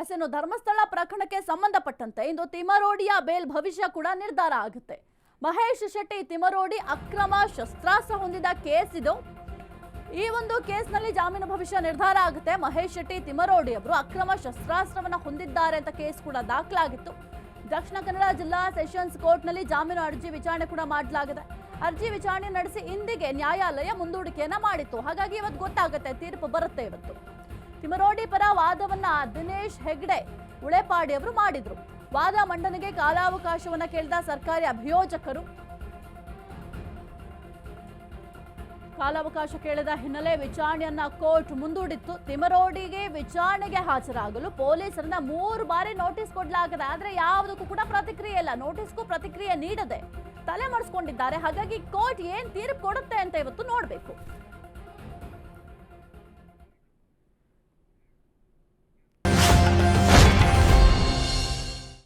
S ಇನ್ನು ಧರ್ಮಸ್ಥಳ ಪ್ರಕರಣಕ್ಕೆ ಸಂಬಂಧಪಟ್ಟಂತೆ ಇಂದು ತಿಮರೋಡಿಯ ಬೇಲ್ ಭವಿಷ್ಯ ಕೂಡ ನಿರ್ಧಾರ ಆಗುತ್ತೆ. ಮಹೇಶ್ ಶೆಟ್ಟಿ ತಿಮರೋಡಿ ಅಕ್ರಮ ಶಸ್ತ್ರಾಸ್ತ್ರ ಹೊಂದಿದ ಕೇಸ್ ಇದು. ಈ ಒಂದು ಕೇಸ್ನಲ್ಲಿ ಜಾಮೀನು ಭವಿಷ್ಯ ನಿರ್ಧಾರ ಆಗುತ್ತೆ. ಮಹೇಶ್ ಶೆಟ್ಟಿ ತಿಮರೋಡಿ ಅವರು ಅಕ್ರಮ ಶಸ್ತ್ರಾಸ್ತ್ರವನ್ನು ಹೊಂದಿದ್ದಾರೆ ಅಂತ ಕೇಸ್ ಕೂಡ ದಾಖಲಾಗಿತ್ತು. ದಕ್ಷಿಣ ಕನ್ನಡ ಜಿಲ್ಲಾ ಸೆಷನ್ಸ್ ಕೋರ್ಟ್ನಲ್ಲಿ ಜಾಮೀನು ಅರ್ಜಿ ವಿಚಾರಣೆ ಕೂಡ ಮಾಡಲಾಗಿದೆ. ಅರ್ಜಿ ವಿಚಾರಣೆ ನಡೆಸಿ ಇಂದಿಗೆ ನ್ಯಾಯಾಲಯ ಮುಂದೂಡಿಕೆಯನ್ನ ಮಾಡಿತ್ತು. ಹಾಗಾಗಿ ಇವತ್ತು ಗೊತ್ತಾಗುತ್ತೆ, ತೀರ್ಪು ಬರುತ್ತೆ ಇವತ್ತು. ತಿಮರೋಡಿ ಪರ ವಾದವನ್ನ ದಿನೇಶ್ ಹೆಗ್ಡೆ ಉಳೆಪಾಡಿ ಅವರು ಮಾಡಿದ್ರು. ವಾದ ಮಂಡನೆಗೆ ಕಾಲಾವಕಾಶವನ್ನ ಕೇಳಿದ ಸರ್ಕಾರಿ ಅಭಿಯೋಜಕರು. ಕಾಲಾವಕಾಶ ಕೇಳಿದ ಹಿನ್ನೆಲೆ ವಿಚಾರಣೆಯನ್ನ ಕೋರ್ಟ್ ಮುಂದೂಡಿತ್ತು. ತಿಮರೋಡಿಗೆ ವಿಚಾರಣೆಗೆ ಹಾಜರಾಗಲು ಪೊಲೀಸರನ್ನ ಮೂರು ಬಾರಿ ನೋಟಿಸ್ ಕೊಡಲಾಗಿದೆ, ಆದ್ರೆ ಯಾವುದಕ್ಕೂ ಕೂಡ ಪ್ರತಿಕ್ರಿಯೆ ಇಲ್ಲ. ನೋಟಿಸ್ಗೂ ಪ್ರತಿಕ್ರಿಯೆ ನೀಡದೆ ತಲೆ ಮರೆಸ್ಕೊಂಡಿದ್ದಾರೆ ಹಾಗಾಗಿ ಕೋರ್ಟ್ ಏನ್ ತೀರ್ಪು ಕೊಡುತ್ತೆ ಅಂತ ಇವತ್ತು ನೋಡ್ಬೇಕು.